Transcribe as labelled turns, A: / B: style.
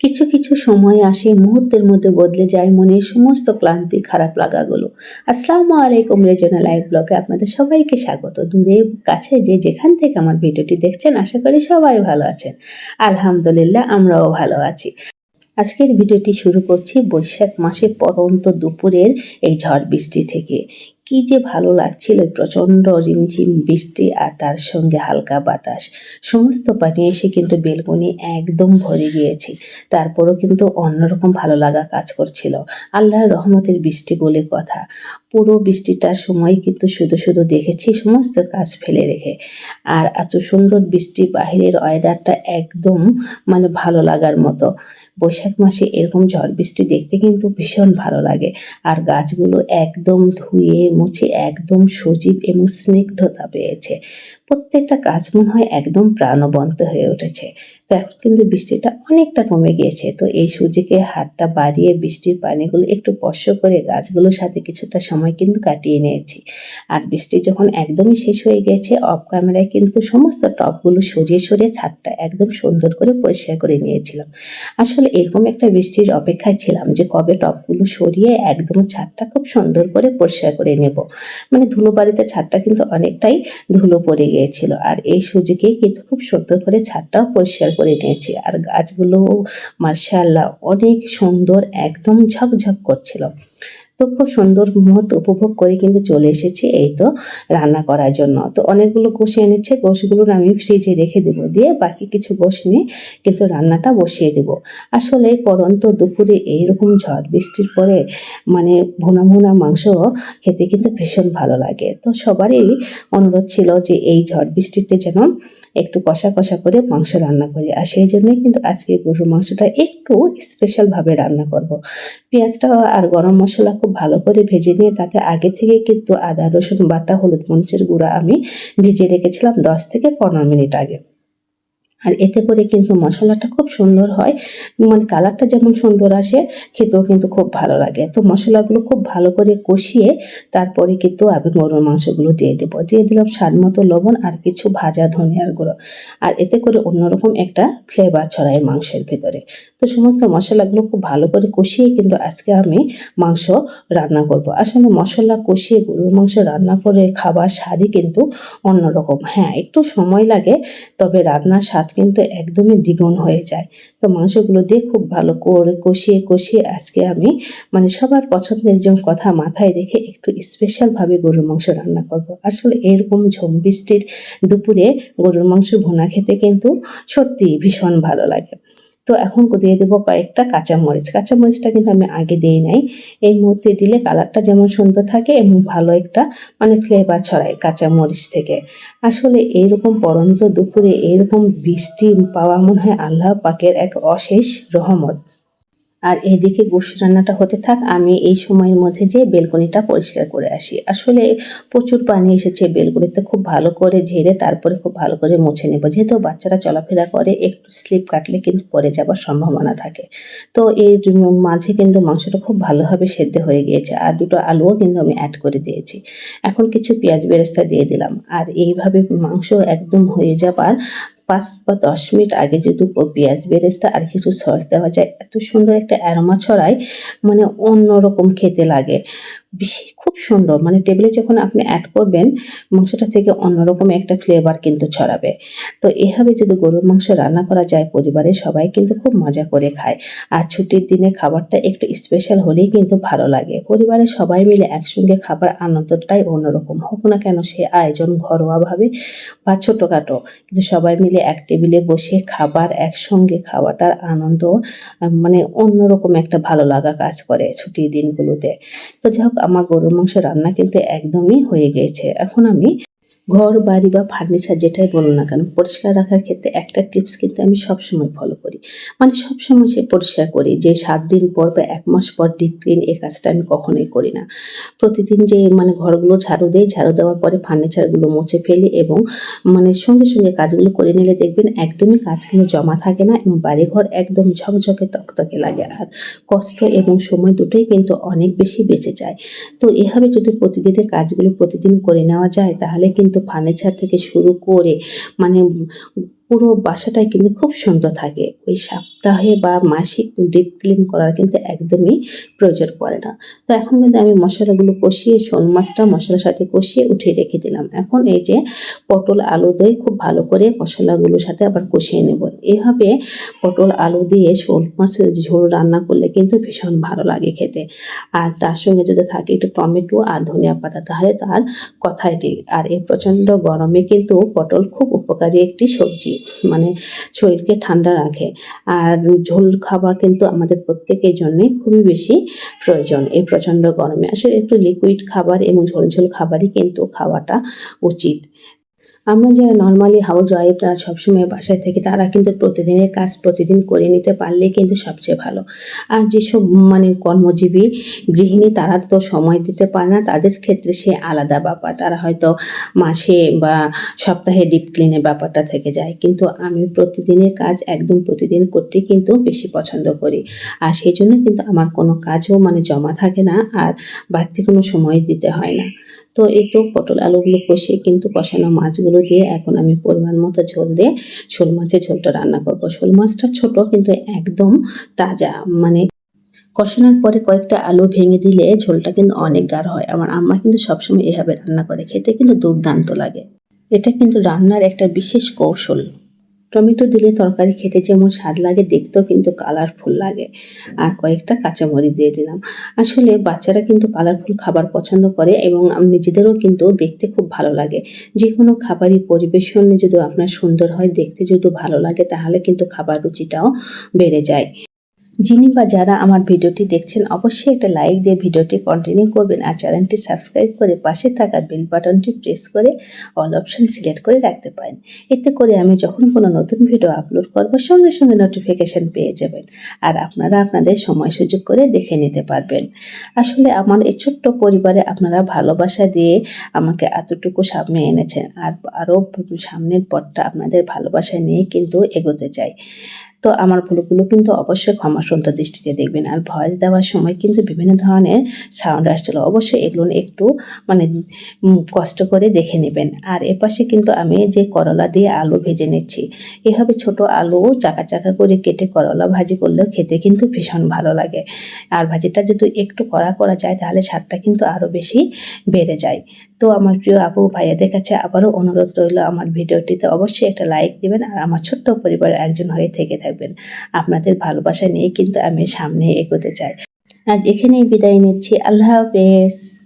A: কিছু কিছু সময় আসে, মুহূর্তের মধ্যে বদলে যায় মনের সমস্ত ক্লান্তি, খারাপ লাগাগুলো। আসসালামু আলাইকুম রেজনা লাইভ ব্লগে আপনাদের সবাইকে স্বাগত। দূরে কাছে যে যেখান থেকে আমার ভিডিওটি দেখছেন, আশা করি সবাই ভালো আছেন। আলহামদুলিল্লাহ, আমরাও ভালো আছি। আজকের ভিডিওটি শুরু করছি বৈশাখ মাসে পরন্ত দুপুরের এই ঝড় বৃষ্টি থেকে। কি যে ভালো লাগছিল, প্রচণ্ড রিমঝিম বৃষ্টি আর তার সঙ্গে হালকা বাতাস। সমস্ত পানি এসে কিন্তু বেলকনি একদম ভরে গিয়েছে। তারপরও কিন্তু অন্যরকম ভালো লাগা কাজ করছিল। আল্লাহর রহমতের বৃষ্টি বলে কথা। পুরো বৃষ্টিটার সময় কিন্তু শুধু শুধু দেখেছি সমস্ত কাজ ফেলে রেখে। আর এত সুন্দর বৃষ্টি বাহিরের ওয়েদারটা একদম মানে ভালো লাগার মতো। বৈশাখ মাসে এরকম ঝড় বৃষ্টি দেখতে কিন্তু ভীষণ ভালো লাগে। আর গাছগুলো একদম ধুয়ে মুছে একদম সজীব এবং স্নিগ্ধতা পেয়েছে। প্রত্যেকটা গাছ মনে হয় একদম প্রাণবন্ত হয়ে উঠেছে। তো এখন কিন্তু বৃষ্টিটা অনেকটা কমে গিয়েছে। তো এই সুযোগে হাতটা বাড়িয়ে বৃষ্টির পানিগুলো একটু স্পর্শ করে গাছগুলোর সাথে কিছুটা সময় কিন্তু কাটিয়ে নিয়েছি। আর বৃষ্টি যখন একদমই শেষ হয়ে গেছে অফ ক্যামেরায় কিন্তু সমস্ত টপগুলো সরিয়ে সরিয়ে ছাদটা একদম সুন্দর করে পরিষ্কার করে নিয়েছিলাম। আসলে এরকম একটা বৃষ্টির অপেক্ষায় ছিলাম যে কবে টপগুলো সরিয়ে একদম ছাদটা খুব সুন্দর করে পরিষ্কার করে নেব। মানে ধুলো বাড়িতে ছাদটা কিন্তু অনেকটাই ধুলো পড়ে গিয়েছিল আর এই সুযোগে কিন্তু খুব সুন্দর করে ছাদটাও পরিষ্কার করে নিয়েছি। আর গাছগুলো মার্শাল্লাহ অনেক সুন্দর, একদম ঝকঝক করছিল। তো খুব সুন্দর মুহূর্ত উপভোগ করে কিন্তু চলে এসেছি এই তো রান্না করার জন্য। তো অনেকগুলো গোশ এনেছে, গোশগুলো আমি ফ্রিজে রেখে দেবো দিয়ে বাকি কিছু গোশ নিয়ে কিন্তু রান্নাটা বসিয়ে দেব। আসলে পরন্ত দুপুরে এইরকম ঝড় বৃষ্টির পরে মানে ভুনা ভুনা মাংস খেতে কিন্তু ভীষণ ভালো লাগে। তো সবারই অনুরোধ ছিল যে এই ঝড় বৃষ্টিতে যেন একটু কষা কষা করে মাংস রান্না করি আর সেই জন্যই কিন্তু আজকে গরুর মাংসটা একটু স্পেশালভাবে রান্না করব। পেঁয়াজটা আর গরম মশলা খুব ভালো করে ভেজে নিয়ে তাতে আগে থেকে কিন্তু আদা, রসুন বাটা, হলুদ মরিচের গুঁড়া আমি ভেজে রেখেছিলাম দশ থেকে পনেরো মিনিট আগে আর এতে করে কিন্তু মশলাটা খুব সুন্দর হয়। মানে কালারটা যেমন সুন্দর আসে, খেতেও কিন্তু খুব ভালো লাগে। তো মশলাগুলো খুব ভালো করে কষিয়ে তারপরে কিন্তু আমি গরুর মাংসগুলো দিয়ে দেবো। দিয়ে দিলাম স্বাদ মতো লবণ আর কিছু ভাজা ধনিয়ার গুঁড়ো। আর এতে করে অন্যরকম একটা ফ্লেভার ছড়ায় মাংসের ভেতরে। তো সমস্ত মশলাগুলো খুব ভালো করে কষিয়ে কিন্তু আজকে আমি মাংস রান্না করব। আসলে মশলা কষিয়ে গরুর মাংস রান্না করে খাবার স্বাদই কিন্তু অন্যরকম। হ্যাঁ একটু সময় লাগে, তবে রান্নার স্বাদ কিন্তু একদমই দ্বিগুণ হয়ে যায়। তো মাংসগুলো দিয়ে খুব ভালো করে কষিয়ে কষিয়ে আজকে আমি মানে সবার পছন্দের যে কথা মাথায় রেখে একটু স্পেশালভাবে গরুর মাংস রান্না করব। আসলে এরকম ঝোম বৃষ্টির দুপুরে গরুর মাংস ভুনা খেতে কিন্তু সত্যিই ভীষণ ভালো লাগে। তো এখন দিয়ে দেবো কয়েকটা কাঁচামরিচ। কাঁচামরিচটা কিন্তু আমি আগে দিই নাই। এই মুহূর্তে দিলে কালারটা যেমন সুন্দর থাকে এবং ভালো একটা মানে ফ্লেভার ছড়ায় কাঁচামরিচ থেকে। আসলে এইরকম পরন্ত দুপুরে এইরকম বৃষ্টি পাওয়া মনে হয় আল্লাহ পাকের এক অশেষ রহমত। আর এদিকে গোশ রান্নাটা হতে থাক, আমি এই সময়ের মধ্যে যে বেলকনিটা পরিষ্কার করে আসি। আসলে প্রচুর পানি এসেছে বেলকনিতে, খুব ভালো করে ঝেড়ে তারপরে খুব ভালো করে মুছে নেব। যেহেতু বাচ্চারা চলাফেরা করে, একটু স্লিপ কাটলে কিন্তু পরে যাওয়ার সম্ভাবনা থাকে। তো এই মাঝে কিন্তু মাংসটা খুব ভালোভাবে সেদ্ধ হয়ে গিয়েছে, আর দুটো আলুও কিন্তু আমি অ্যাড করে দিয়েছি। এখন কিছু পেঁয়াজ বেরেস্তা দিয়ে দিলাম, আর এইভাবে মাংস একদম হয়ে যাবার পাঁচ বা দশ মিনিট আগে যদি পেঁয়াজ বেরেস্তা আর কিছু সস দেওয়া যায়, এত সুন্দর একটা অ্যারোমা ছড়ায় মানে অন্যরকম খেতে লাগে। বেশি, খুব সুন্দর। মানে টেবিলে যখন আপনি অ্যাড করবেন, মাংসটা থেকে অন্যরকম একটা ফ্লেভার কিন্তু ছড়াবে। তো এভাবে যদি গরুর মাংস রান্না করা যায় পরিবারের সবাই কিন্তু খুব মজা করে খায়। আর ছুটির দিনে খাবারটা একটু স্পেশাল হলেই কিন্তু ভালো লাগে। পরিবারের সবাই মিলে একসঙ্গে খাবার আনন্দটাই অন্যরকম। হোক না কেন সে আয়োজন ঘরোয়াভাবে বা ছোটোখাটো, কিন্তু সবাই মিলে এক টেবিলে বসে খাবার, একসঙ্গে খাওয়াটার আনন্দ মানে অন্যরকম একটা ভালো লাগা কাজ করে ছুটির দিনগুলোতে। তো যাই হোক আমার গরুর মাংস রান্না কিন্তু একদমই হয়ে গিয়েছে এখন আমি ঘর, বাড়ি বা ফার্নিচার যেটাই বলো না কেন, পরিষ্কার রাখার ক্ষেত্রে একটা টিপস কিন্তু আমি সবসময় ফলো করি। মানে সবসময় সে পরিষ্কার করি যে সাত দিন পর বা এক মাস পর ডিপ ক্লিন এই কাজটা আমি কখনোই করি না। প্রতিদিন যে মানে ঘরগুলো ঝাড়ু দেই, ঝাড়ু দেওয়ার পরে ফার্নিচারগুলো মুছে ফেলি এবং মানে সঙ্গে সঙ্গে কাজগুলো করে নিলে দেখবেন একদমই কাজ কিন্তু জমা থাকে না এবং বাড়িঘর একদম ঝকঝকে তকতকে লাগে আর কষ্ট এবং সময় দুটোই কিন্তু অনেক বেশি বেঁচে যায়। তো এভাবে যদি প্রতিদিনের কাজগুলো প্রতিদিন করে নেওয়া যায় তাহলে কিন্তু ফার্নিচার থেকে শুরু করে মানে পুরো বাসাটাই কিন্তু খুব সুন্দর থাকে। ওই সপ্তাহে বা মাসিক ডিপ ক্লিন করার কিন্তু একদমই প্রয়োজন পড়ে না। তো এখন কিন্তু আমি মশলাগুলো কষিয়ে শোল মাছটা মশলার সাথে কষিয়ে উঠিয়ে রেখে দিলাম। এখন এই যে পটল আলু দিয়ে খুব ভালো করে মশলাগুলোর সাথে আবার কষিয়ে নেব। এভাবে পটল আলু দিয়ে শোল মাছের ঝোল রান্না করলে কিন্তু ভীষণ ভালো লাগে খেতে। আর তার সঙ্গে যদি থাকে একটু টমেটো আর ধনিয়া পাতা, তাহলে তার কথাই নেই। আর এই প্রচণ্ড গরমে কিন্তু পটল খুব উপকারী একটি সবজি। মানে শরীরকে ঠান্ডা রাখে। আর ঝোল খাবার কিন্তু আমাদের প্রত্যেকের জন্যে খুবই বেশি প্রয়োজন এই প্রচণ্ড গরমে। আসলে একটু লিকুইড খাবার এবং ঝোল ঝোল খাবারই কিন্তু খাওয়াটা উচিত। আমরা যারা নর্মালি হাউস ওয়াইফ তারা সবসময় বাসায় থেকে, তারা কিন্তু প্রতিদিনের কাজ প্রতিদিন করে নিতে পারলে কিন্তু সবচেয়ে ভালো। আর যেসব মানে কর্মজীবী গৃহিণী, তারা তো সময় দিতে পারে না। তাদের ক্ষেত্রে সে আলাদা ব্যাপার। তারা হয়তো মাসে বা সপ্তাহে ডিপ ক্লিনের ব্যাপারটা থেকে যায়। কিন্তু আমি প্রতিদিনের কাজ একদম প্রতিদিন করতে কিন্তু বেশি পছন্দ করি। আর সেই জন্য কিন্তু আমার কোনো কাজও মানে জমা থাকে না। আর বাড়তি কোনো সময় দিতে হয় না। তো এই তো পটল আলুগুলো কষে কিন্তু কষানো মাছগুলো দিয়ে এখন আমি পরিমাণ মতো ঝোল দিয়ে শোল মাছের ঝোলটা রান্না করব। শোল মাছটা ছোট কিন্তু একদম তাজা। মানে কষানোর পরে কয়েকটা আলু ভেঙে দিলে ঝোলটা কিন্তু অনেক গাঢ় হয়। আমার আম্মা কিন্তু সবসময় এভাবে রান্না করে। খেতে কিন্তু দুর্দান্ত লাগে। এটা কিন্তু রান্নার একটা বিশেষ কৌশল। টমেটো দিলে তরকারি খেতে যেমন স্বাদ লাগে, দেখতেও কিন্তু কালারফুল লাগে। আর কয়েকটা কাঁচামরিচ দিয়ে দিলাম। আসলে বাচ্চারা কিন্তু কালারফুল খাবার পছন্দ করে এবং নিজেদেরও কিন্তু দেখতে খুব ভালো লাগে। যে কোনো খাবারই পরিবেশনে যদি আপনার সুন্দর হয়, দেখতে যদি ভালো লাগে, তাহলে কিন্তু খাবার রুচিটাও বেড়ে যায়। যিনি বা যারা আমার ভিডিওটি দেখছেন, অবশ্যই একটা লাইক দিয়ে ভিডিওটি কন্টিনিউ করবেন আর চ্যানেলটি সাবস্ক্রাইব করে পাশে থাকা বেল বাটনটি প্রেস করে অল অপশন সিলেক্ট করে রাখতে পারেন। এতে করে আমি যখন কোনো নতুন ভিডিও আপলোড করব, সঙ্গে সঙ্গে নোটিফিকেশন পেয়ে যাবেন আর আপনারা আপনাদের সময় সুযোগ করে দেখে নিতে পারবেন। আসলে আমার এই ছোট্ট পরিবারে আপনারা ভালোবাসা দিয়ে আমাকে এতটুকু সামনে এনেছেন আর আরও সামনের পথটা আপনাদের ভালোবাসা নিয়ে কিন্তু এগোতে চাই। তো আমার ভুলগুলো কিন্তু অবশ্যই ক্ষমা সুন্দর দৃষ্টিতে দেখবেন। আর ভয়েস দেওয়ার সময় কিন্তু বিভিন্ন ধরনের সাউন্ড আসছিল। অবশ্যই এগুলো একটু মানে কষ্ট করে দেখে নেবেন। আর এপাশে কিন্তু আমি যে করলা দিয়ে আলু ভেজে নিচ্ছি, এভাবে ছোট আলু চাকা চাকা করে কেটে করলা ভাজি করলেও খেতে কিন্তু ভীষণ ভালো লাগে। আর ভাজিটা যদি একটু কড়া করা যায়, তাহলে স্বাদটা কিন্তু আরও বেশি বেড়ে যায়। তো আমার প্রিয় আপু ভাইয়াদের কাছে আবারও অনুরোধ রইল আমার ভিডিওটিতে অবশ্যই একটা লাইক দিবেন। আর আমার ছোট্ট পরিবারের একজন হয়ে থেকে থাকবেন। আপনাদের ভালোবাসা নিয়ে কিন্তু আমি সামনে এগোতে চাই। আজ এখানেই বিদায় নিচ্ছি। আল্লাহ হাফেজ।